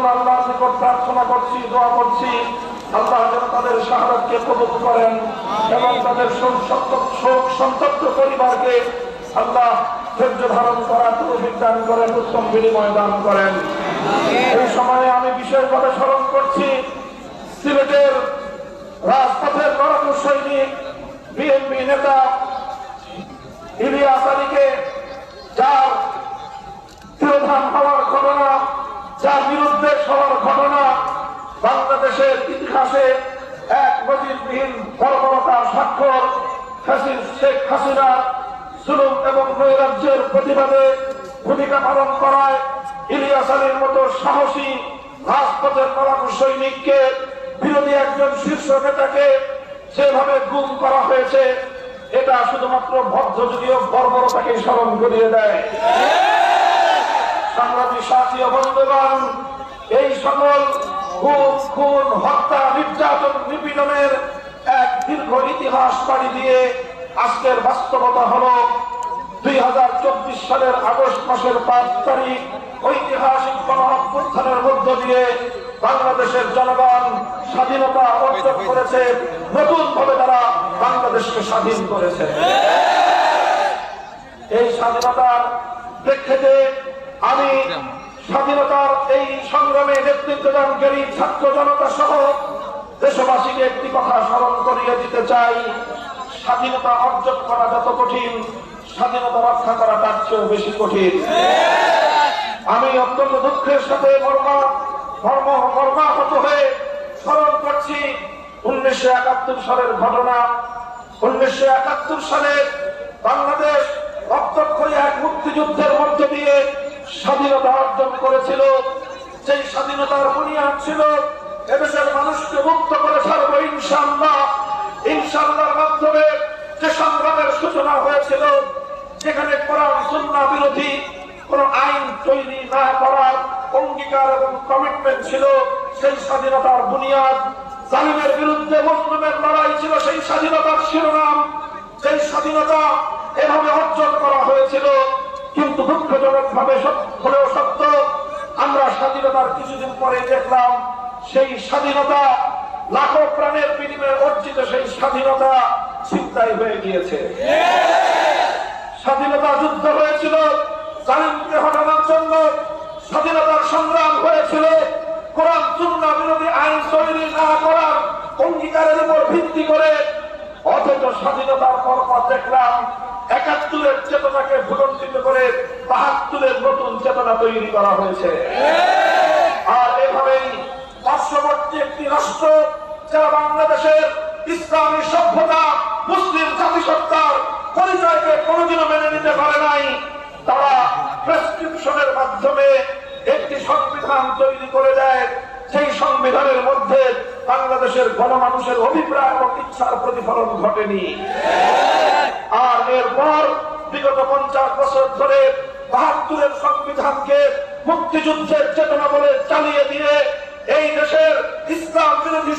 জন্য আল্লাহ নিকট প্রার্থনা করছি, দোয়া করছি। আল্লাহ যেন তাদের শাহাদকে কবুল করেন এবং তাদের শোক সন্তপ্ত পরিবারকে আল্লাহ ধৈর্য ধারণ করা তৌফিক দান করেন, উত্তম বিনিময় দান করেন। এই সময়ে আমি বিশেষভাবে স্মরণ করছি, সিলেটের রাজপথের লড়াকু সৈনিক, বিএনপি নেতা ইলিয়াস আলীকে, যার তিরোধান সবার ঘটনা বাংলাদেশের ইতিহাসে এক নজিরবিহীন বর্বরতার স্বাক্ষর। হাসিন শেখ হাসিনা জুলুম এবং নৈরাজ্যের প্রতিবাদে ভূমিকা পালন করায় ইলিয়াস আলীর মতো সাহসী রাজপথের লড়াকু সৈনিককে বিরোধী একজন শীর্ষ নেতাকে যেভাবে গুম করা হয়েছে, এটা শুধুমাত্র মধ্যযুগীয় বর্বরতাকে স্মরণ করিয়ে দেয়। সংগ্রামী সাথী বন্ধুগণ এই সকল খুন হত্যা, নির্যাতন, নিপীড়নের এক দীর্ঘ ইতিহাস পাড়ি দিয়ে আজকের বাস্তবতা হলো দুই হাজার চব্বিশ সালের আগস্ট মাসের পাঁচ তারিখ, ঐতিহাসিক গণ অভ্যুত্থানের মধ্য দিয়ে বাংলাদেশের জনগণ স্বাধীনতা অর্জন করেছে নতুন ভাবে তারা বাংলাদেশকে স্বাধীন করেছে। এই স্বাধীনতার প্রেক্ষিতে আমি স্বাধীনতার এই সংগ্রামে নেতৃত্ব দানকারী ছাত্র জনতা সহ দেশবাসীকে একটি কথা স্মরণ করিয়ে দিতে চাই। স্বাধীনতা অর্জন করা যত কঠিন, স্বাধীনতা রক্ষা করা তার চেয়েও বেশি কঠিন। আমি অত্যন্ত দুঃখের সাথে মর্মাহত হয়ে স্মরণ করছি উনিশশো একাত্তর সালের ঘটনা। উনিশশো একাত্তর সালে বাংলাদেশ রক্তক্ষয়ী এক মুক্তিযুদ্ধের মধ্য দিয়ে স্বাধীনতা অর্জন করেছিল। সেই স্বাধীনতার বুনিয়াদ ছিল এদেশের মানুষকে মুক্ত করে ছাড়বো ইনশাল্লাহ ইনশাল্লাহর মাধ্যমে যে সংগ্রামের সূচনা হয়েছিল, যেখানে কোরআন, সুন্নাহ বিরোধী কোন আইন তৈরি না করার অঙ্গীকার এবং কমিটমেন্ট ছিল, সেই স্বাধীনতার বুনিয়াদ। জালিমের বিরুদ্ধে মুসলিমের লড়াই ছিল, সেই স্বাধীনতার শিরোনাম। সেই স্বাধীনতা এভাবে অর্জন করা হয়েছিল, কিন্তু দুঃখজনক ভাবে হলেও সত্য কিছুদিন পরে দেখলাম সেই স্বাধীনতা, লাখো প্রাণের বিনিময়ে অর্জিত সেই স্বাধীনতা চিন্তাই হয়ে গিয়েছে। স্বাধীনতা যুদ্ধ হয়েছিল জালিমকে হটানোর জন্য স্বাধীনতার সংগ্রাম হয়েছিল। কোরআন চূর্ণ বিরোধী আইন তৈরি না করার অঙ্গীকারের উপর ভিত্তি করে অথচ স্বাধীনতার পরপর দেখলাম একাত্তরের চেতনাকে ভুলন্ডিত করে বাহাত্তরের নতুন চেতনা তৈরি করা হয়েছে। পার্শ্ববর্তী একটি রাষ্ট্র, যারা বাংলাদেশের ইসলামী সভ্যতা, মুসলিম জাতিসত্তার পরিচয়কে কোনোদিনও মেনে নিতে পারে নাই। তারা প্রেসক্রিপশনের মাধ্যমে একটি সংবিধান তৈরি করে দেয়। সেই সংবিধানের মধ্যে বাংলাদেশের গণমানুষের অভিপ্রায় এবং ইচ্ছার প্রতিফলন ঘটেনি। আর এরপর বিগত পঞ্চাশ বছর ধরে বাহাত্তরের সংবিধানকে মুক্তিযুদ্ধের যে